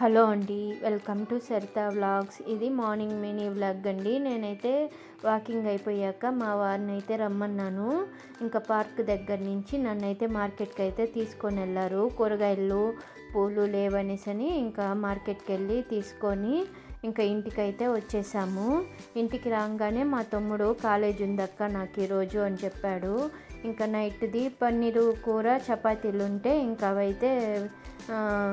Hello అండి welcome to Saritha vlogs. ఇది morning mini vlog అండి. నేనైతే వాకింగ్ అయిపోయాక మా వారిని అయితే రమ్మన్నాను. ఇంకా పార్క్ దగ్గర నుంచి నన్ను అయితే మార్కెట్కి అయితే తీసుకొని వెళ్ళారు కూరగాయలు పూలు లేవనేసని ఇంకా మార్కెట్కి వెళ్ళి తీసుకొని ఇంకా ఇంటికైతే వచ్చేసాము. ఇంటికి రాగానే మా తమ్ముడు కాలేజ్ ఉందక్క నాకు ఈరోజు అని చెప్పాడు. ఇంకా నైట్ది పన్నీరు కూర చపాతీలు ఉంటే ఇంకా అవైతే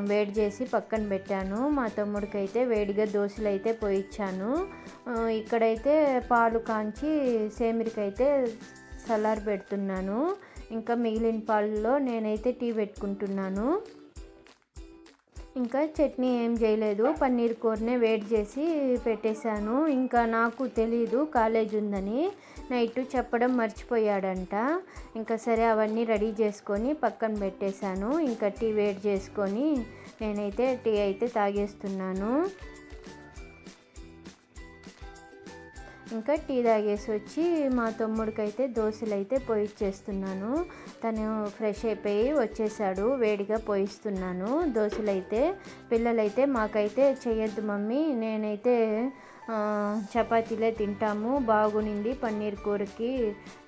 వేడి చేసి పక్కన పెట్టాను. మా తమ్ముడికి అయితే వేడిగా దోశలు అయితే పోయిచ్చాను ఇక్కడైతే పాలు కాంచి సేమిరికైతే సలార్ పెడుతున్నాను. ఇంకా మిగిలిన పాలలో నేనైతే టీ పెట్టుకుంటున్నాను. ఇంకా చట్నీ ఏం చేయలేదు. పన్నీర్ కూరనే వేడి చేసి పెట్టేశాను. ఇంకా నాకు తెలీదు కాలేజ్ ఉందని. నైట్ చెప్పడం మర్చిపోయాడంట. ఇంకా సరే అవన్నీ రెడీ చేసుకొని పక్కన పెట్టేశాను. ఇంకా టీ వేడి చేసుకొని నేనైతే టీ అయితే తాగేస్తున్నాను. ఇంకా టీ తాగేసి వచ్చి మా తమ్ముడికైతే దోశలు అయితే పోయిచ్చేస్తున్నాను. తను ఫ్రెష్ అయిపోయి వచ్చేసాడు. వేడిగా పోయిస్తున్నాను. దోశలు అయితే పిల్లలైతే మాకైతే చేయొద్దు మమ్మీ. నేనైతే చపాతీలే తింటాము. బాగునింది పన్నీర్ కూరకి.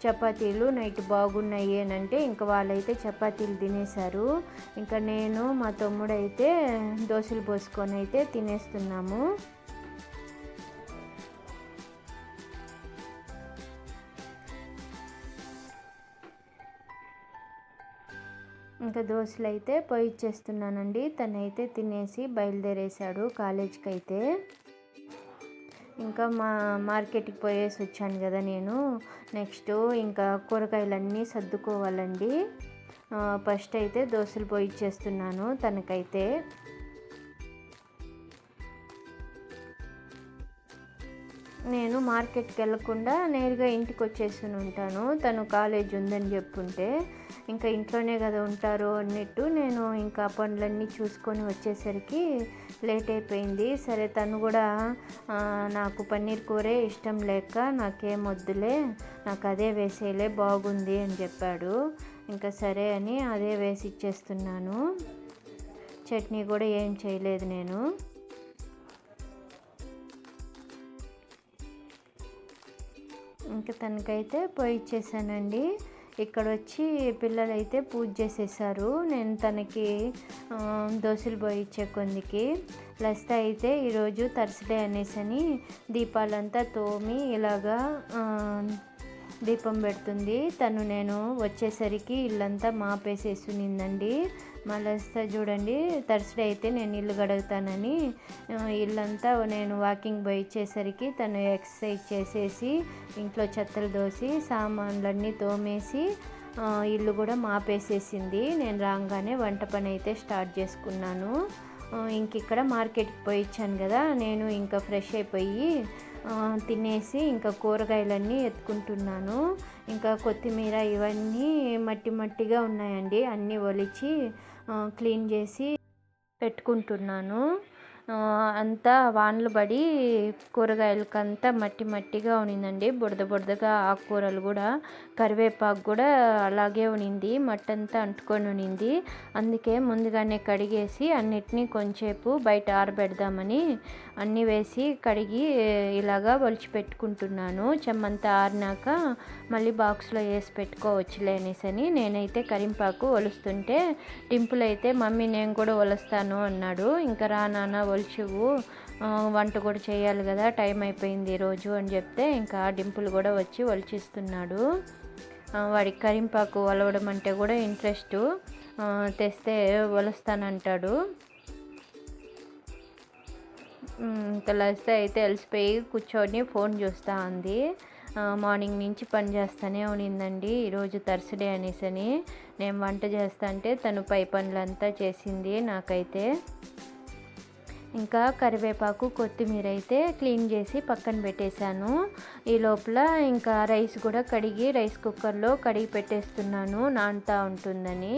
చపాతీలు నైట్ బాగున్నాయి అని అంటే ఇంకా వాళ్ళైతే చపాతీలు తినేశారు. ఇంకా నేను మా తమ్ముడైతే దోశలు పోసుకొని అయితే తినేస్తున్నాము. ఇంకా దోశలు అయితే పోయి ఇచ్చేస్తున్నానండి తనైతే తినేసి బయలుదేరేశాడు కాలేజ్కి అయితే ఇంకా మా మార్కెట్కి పోయేసి వచ్చాను కదా నేను. నెక్స్ట్ ఇంకా కూరగాయలన్నీ సర్దుకోవాలండి. ఫస్ట్ అయితే దోశలు పోయి ఇచ్చేస్తున్నాను తనకైతే. నేను మార్కెట్కి వెళ్ళకుండా నేరుగా ఇంటికి వచ్చేసి ఉంటాను తను కాలేజ్ ఉందని చెప్పుంటే ఇంకా ఇంట్లోనే కదా ఉంటారు అన్నట్టు నేను ఇంకా పనులన్నీ చూసుకొని వచ్చేసరికి లేట్ అయిపోయింది. సరే తను కూడా నాకు పన్నీర్ కూరే ఇష్టం లేక నాకేం వద్దులే నాకు అదే వేసేలే బాగుంది అని చెప్పాడు. ఇంకా సరే అని అదే వేసి ఇచ్చేస్తున్నాను. చట్నీ కూడా ఏం చేయలేదు నేను. ఇంకా తనకైతే పోయి ఇచ్చేసానండి. ఇక్కడ వచ్చి పిల్లలైతే పూజ చేసేసారు. నేను తనకి దోశలు పోయి ఇచ్చే కొందికి లస్త అయితే ఈరోజు థర్స్డే అనేసని దీపాలంతా తోమి ఇలాగా దీపం పెడుతుంది. తను నేను వచ్చేసరికి ఇల్లంతా మాపేసేసునిందండి. మళ్ళీ చూడండి థర్స్డే అయితే నేను ఇల్లు గడుగుతానని ఇల్లంతా నేను వాకింగ్ పోయి ఇచ్చేసరికి తను ఎక్సర్సైజ్ చేసేసి ఇంట్లో చెత్తలు దోసి సామాన్లన్నీ తోమేసి ఇల్లు కూడా మాపేసేసింది. నేను రాగానే వంట పని అయితే స్టార్ట్ చేసుకున్నాను. ఇంక ఇక్కడ మార్కెట్కి పోయి ఇచ్చాను కదా నేను ఇంకా ఫ్రెష్ అయిపోయి తినేసి ఇంకా కూరగాయలన్నీ ఎత్తుకుంటున్నాను. ఇంకా కొత్తిమీర ఇవన్నీ మట్టి మట్టిగా ఉన్నాయండి. అన్నీ ఒలిచి క్లీన్ చేసి పెట్టుకుంటున్నాను. అంతా వానలు పడి కూరగాయలకంతా మట్టి మట్టిగా ఉనిందండి. బుడద బుడదగా ఆకుకూరలు కూడా కరివేపాకు కూడా అలాగే ఉనింది. మట్టి అంతా అంటుకొని ఉనింది. అందుకే ముందుగానే కడిగేసి అన్నిటినీ కొంచెంసేపు బయట ఆరబెడదామని అన్నీ వేసి కడిగి ఇలాగా ఒలిచి పెట్టుకుంటున్నాను. చెమ్మంతా ఆరినాక మళ్ళీ బాక్స్లో వేసి పెట్టుకోవచ్చులే అనేసని నేనైతే కరింపాకు ఒలుస్తుంటే టింపుల్ అయితే మమ్మీ నేను కూడా ఒలుస్తాను అన్నాడు. ఇంకా రా నాన్న ఒలిచివు వంట కూడా చేయాలి కదా టైం అయిపోయింది ఈరోజు అని చెప్తే ఇంకా డింపుల్ కూడా వచ్చి ఒలిచిస్తున్నాడు. వాడికి కరింపాకు ఒలవడం అంటే కూడా ఇంట్రెస్ట్. తెస్తే ఒలుస్తానంటాడు. ఉమ్, ఇంకా లస్తే అయితే అలసిపోయి కూర్చొని ఫోన్ చూస్తూ ఉంది మార్నింగ్ నుంచి పని చేస్తూనే ఉన్నిందండి. ఈరోజు థర్స్డే అనేసని. నేను వంట చేస్తా అంటే తను పై పనులంతా చేసింది నాకైతే. ఇంకా కరివేపాకు కొత్తిమీర అయితే క్లీన్ చేసి పక్కన పెట్టేశాను. ఈ లోపల ఇంకా రైస్ కూడా కడిగి రైస్ కుక్కర్లో కడిగి పెట్టేస్తున్నాను. నానుతా ఉంటుందని.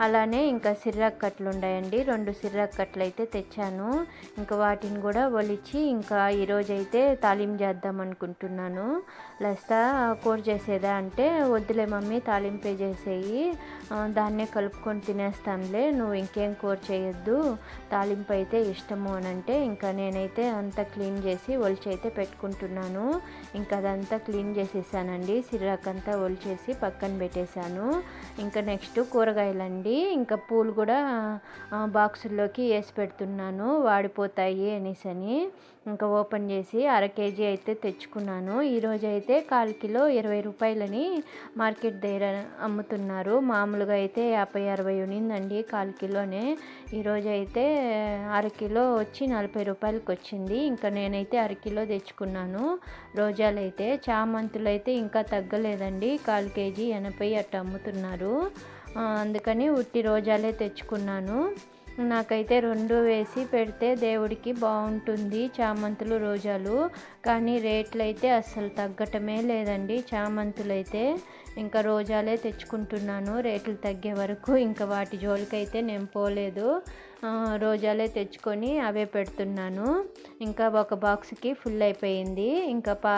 అలానే ఇంకా సిర్రక్కట్లు ఉన్నాయండి రెండు సిర్రక్కట్లు అయితే తెచ్చాను. ఇంకా వాటిని కూడా ఒలిచి ఇంకా ఈరోజైతే తాలిం తాలింపు చేద్దాం అనుకుంటున్నాను లస్తా కూర చేసేదా అంటే వద్దులే మమ్మీ తాలింపే చేసేయి. దాన్నే కలుపుకొని తినేస్తానులే నువ్వు ఇంకేం కూర చేయొద్దు. తాలింపు అయితే ఇష్టము అని అంటే ఇంకా నేనైతే అంతా క్లీన్ చేసి ఒలిచి అయితే పెట్టుకుంటున్నాను. ఇంకా అదంతా క్లీన్ చేసేసానండి. సిర్రాకంతా ఒలిచేసి పక్కన పెట్టేశాను. ఇంకా నెక్స్ట్ కూరగాయలండి. ఇంకా పూలు కూడా బాక్సుల్లోకి వేసి పెడుతున్నాను. వాడిపోతాయి అనేసి అని ఇంకా ఓపెన్ చేసి అర కేజీ అయితే తెచ్చుకున్నాను. ఈరోజు అయితే కాల్ కిలో ఇరవై రూపాయలని మార్కెట్ దగ్గర అమ్ముతున్నారు. మామూలుగా అయితే యాభై అరవై ఉన్నిందండి కాల్ కిలోనే. ఈరోజు అయితే అర కిలో వచ్చి నలభై రూపాయలకి వచ్చింది. ఇంకా నేనైతే అర కిలో తెచ్చుకున్నాను. రోజాలు అయితే చామంతులు అయితే ఇంకా తగ్గలేదండి. కాల్ కేజీ ఎనభై అట్ట అమ్ముతున్నారు. అందుకని ఉట్టి రోజాలే తెచ్చుకున్నాను. నాకైతే రెండు వేసి పెడితే దేవుడికి బాగుంటుంది చామంతులు రోజాలు. కానీ రేట్లు అయితే అస్సలు తగ్గటమే లేదండి చామంతులు అయితే ఇంకా రోజాలే తెచ్చుకుంటున్నాను రేట్లు తగ్గే వరకు. ఇంకా వాటి జోలికైతే నేను పోలేదు. రోజాలే తెచ్చుకొని అవే పెడుతున్నాను. ఇంకా ఒక బాక్స్కి ఫుల్ అయిపోయింది. ఇంకా పా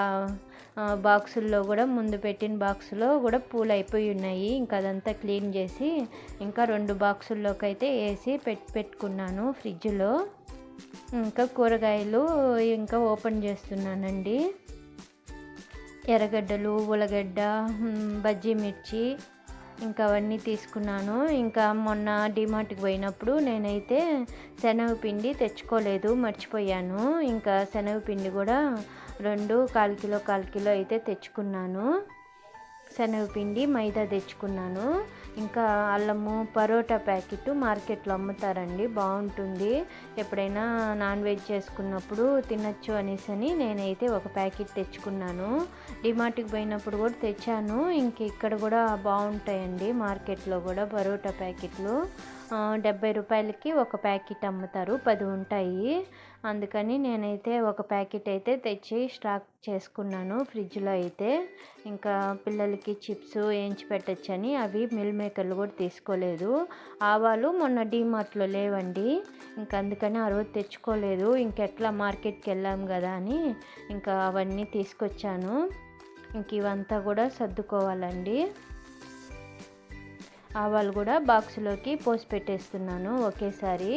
బాక్సుల్లో కూడా ముందు పెట్టిన బాక్సులో కూడా పూలు అయిపోయి ఉన్నాయి. ఇంకా అదంతా క్లీన్ చేసి ఇంకా రెండు బాక్సుల్లోకి అయితే వేసి పెట్టి పెట్టుకున్నాను ఫ్రిడ్జ్లో. ఇంకా కూరగాయలు ఇంకా ఓపెన్ చేస్తున్నానండి. ఎర్రగడ్డలు ఉల్లగడ్డ బజ్జీ మిర్చి ఇంకా అవన్నీ తీసుకున్నాను. ఇంకా మొన్న డిమార్ట్కి పోయినప్పుడు నేనైతే శనగపిండి తెచ్చుకోలేదు మర్చిపోయాను. ఇంకా శనగపిండి కూడా రెండు కాల్ కిలో కాల్ కిలో అయితే తెచ్చుకున్నాను. శనగపిండి మైదా తెచ్చుకున్నాను. ఇంకా అల్లము పరోటా ప్యాకెట్ మార్కెట్లో అమ్ముతారండి. బాగుంటుంది. ఎప్పుడైనా నాన్ వెజ్ చేసుకున్నప్పుడు తినచ్చు అనేసి అని నేనైతే ఒక ప్యాకెట్ తెచ్చుకున్నాను. డిమార్ట్కి పోయినప్పుడు కూడా తెచ్చాను. ఇంక ఇక్కడ కూడా బాగుంటాయండి మార్కెట్లో కూడా పరోటా ప్యాకెట్లు. డెబ్బై రూపాయలకి ఒక ప్యాకెట్ అమ్ముతారు. పది ఉంటాయి. అందుకని నేనైతే ఒక ప్యాకెట్ అయితే తెచ్చి స్టాక్ చేసుకున్నాను ఫ్రిడ్జ్లో అయితే. ఇంకా పిల్లలకి చిప్స్ వేయించి పెట్టచ్చని అవి మిల్ మేకర్లు కూడా తీసుకోలేదు. ఆవాలు మొన్న డీమార్ట్లో లేవండి. ఇంకా అందుకని ఆ రోజు తెచ్చుకోలేదు. ఇంకెట్లా మార్కెట్కి వెళ్ళాం కదా అని ఇంకా అవన్నీ తీసుకొచ్చాను. ఇంక ఇవంతా కూడా సర్దుకోవాలండి. ఆవాలు కూడా బాక్స్లోకి పోసి పెట్టేస్తున్నాను ఒకేసారి.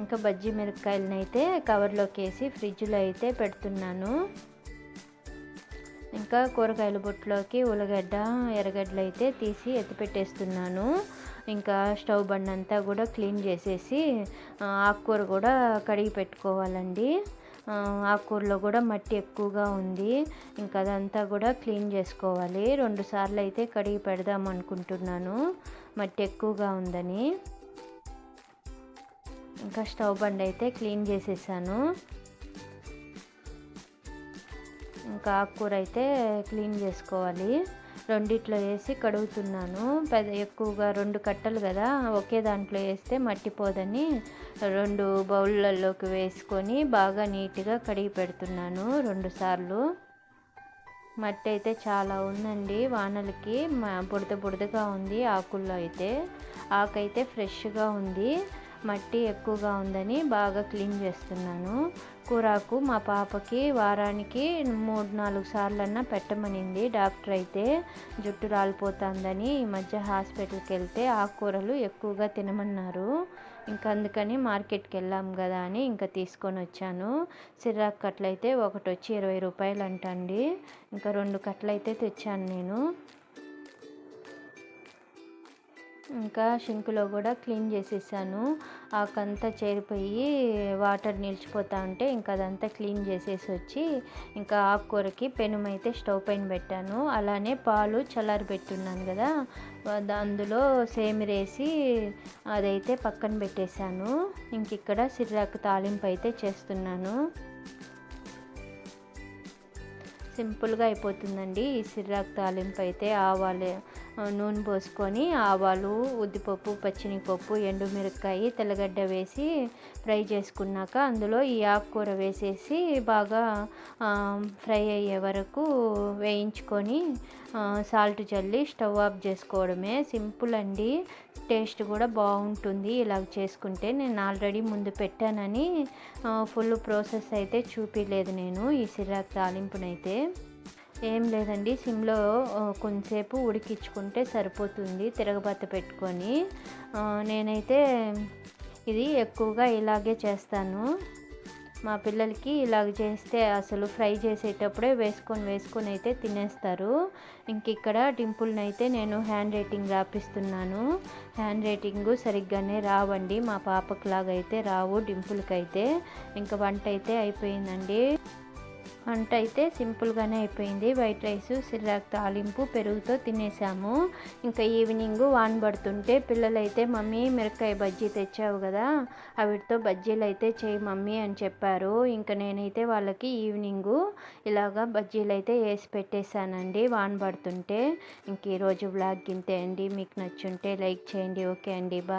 ఇంకా బజ్జీ మిరపకాయలను అయితే కవర్లోకి వేసి ఫ్రిడ్జ్లో అయితే పెడుతున్నాను. ఇంకా కూరగాయల బుట్టలోకి ఉల్లగడ్డ ఎర్రగడ్డలు అయితే తీసి ఎత్తిపెట్టేస్తున్నాను ఇంకా స్టవ్ బండ్ అంతా కూడా క్లీన్ చేసేసి ఆకుకూర కూడా కడిగి పెట్టుకోవాలండి. ఆకుకూరలో కూడా మట్టి ఎక్కువగా ఉంది. ఇంకా అదంతా కూడా క్లీన్ చేసుకోవాలి. రెండు సార్లు అయితే కడిగి పెడదాం అనుకుంటున్నాను. మట్టి ఎక్కువగా ఉందని. ఇంకా స్టవ్ బండ్ అయితే క్లీన్ చేసేసాను. ఇంకా ఆకుకూర అయితే క్లీన్ చేసుకోవాలి. రెండిట్లో వేసి కడుగుతున్నాను. పెద్ద ఎక్కువగా రెండు కట్టలు కదా ఒకే దాంట్లో వేస్తే మట్టిపోదని రెండు బౌళ్ళల్లోకి వేసుకొని బాగా నీట్గా కడిగి పెడుతున్నాను రెండు సార్లు. మట్టి అయితే చాలా ఉందండి వానలకి. బుడద బుడదగా ఉంది ఆకుల్లో అయితే. ఆకైతే ఫ్రెష్గా ఉంది. మట్టి ఎక్కువగా ఉందని బాగా క్లీన్ చేస్తున్నాను. కూరాకు మా పాపకి వారానికి మూడు నాలుగు సార్లన్నా పెట్టమనింది డాక్టర్ అయితే. జుట్టు రాలిపోతుందని ఈ మధ్య హాస్పిటల్కి వెళ్తే ఆకుకూరలు ఎక్కువగా తినమన్నారు. ఇంకా అందుకని మార్కెట్కి వెళ్ళాం కదా అని ఇంకా తీసుకొని వచ్చాను. సిర్రాక్ కట్లయితే ఒకటి వచ్చి ఇరవై రూపాయలు అంటండి ఇంకా రెండు కట్లయితే తెచ్చాను నేను. ఇంకా షింకులో కూడా క్లీన్ చేసేసాను. ఆకంతా చేరిపోయి వాటర్ నిలిచిపోతా ఉంటే ఇంకా అదంతా క్లీన్ చేసేసి వచ్చి ఇంకా ఆకుకూరకి పెనుమైతే స్టవ్ పైన పెట్టాను. అలానే పాలు చల్లారి పెట్టున్నాను కదా అందులో సేమిరేసి అదైతే పక్కన పెట్టేశాను. ఇంక ఇక్కడ సిర్రాకు తాలింపు అయితే చేస్తున్నాను. సింపుల్గా అయిపోతుందండి. ఈ సిర్రాకు తాలింపు అయితే ఆవాలు నూనె పోసుకొని ఆవాలు ఉద్దిపప్పు పచ్చినిపప్పు ఎండుమిరకాయ తెల్లగడ్డ వేసి ఫ్రై చేసుకున్నాక అందులో ఈ ఆకుకూర వేసేసి బాగా ఫ్రై అయ్యే వరకు వేయించుకొని సాల్ట్ చల్లి స్టవ్ ఆఫ్ చేసుకోవడమే. సింపుల్ అండి. టేస్ట్ కూడా బాగుంటుంది. ఇలా చేసుకుంటే నేను ఆల్రెడీ ముందు పెట్టానని ఫుల్ ప్రాసెస్ అయితే చూపించలేదు నేను ఈ సిరాక్ తాలింపునైతే. ఏం లేదండి. సిమ్లో కొంతసేపు ఉడికించుకుంటే సరిపోతుంది. తిరగబత్త పెట్టుకొని నేనైతే ఇది ఎక్కువగా ఇలాగే చేస్తాను. మా పిల్లలకి ఇలాగ చేస్తే అసలు ఫ్రై చేసేటప్పుడే వేసుకొని వేసుకొని అయితే తినేస్తారు. ఇంక ఇక్కడ డింపుల్ని అయితే నేను హ్యాండ్ రైటింగ్ రాపిస్తున్నాను. హ్యాండ్ రైటింగ్ సరిగ్గానే రావండి. మా పాపకి లాగైతే రావు డింపుల్కి అయితే ఇంకా వంట అయితే అయిపోయిందండి. వంట అయితే సింపుల్గానే అయిపోయింది. వైట్ రైస్ సిర్రాక్ తాలింపు పెరుగుతో తినేసాము. ఇంకా ఈవినింగ్ వాన్ పడుతుంటే పిల్లలైతే మమ్మీ మిరకాయ బజ్జీ తెచ్చావు కదా అవిటితో బజ్జీలు అయితే చేయి మమ్మీ అని చెప్పారు. ఇంకా నేనైతే వాళ్ళకి ఈవినింగ్ ఇలాగా బజ్జీలు అయితే వేసి పెట్టేశానండి వాన్ పడుతుంటే. ఇంక ఈరోజు బ్లాగ్ గింతే అండి. మీకు నచ్చుంటే లైక్ చేయండి. ఓకే అండి. బాయ్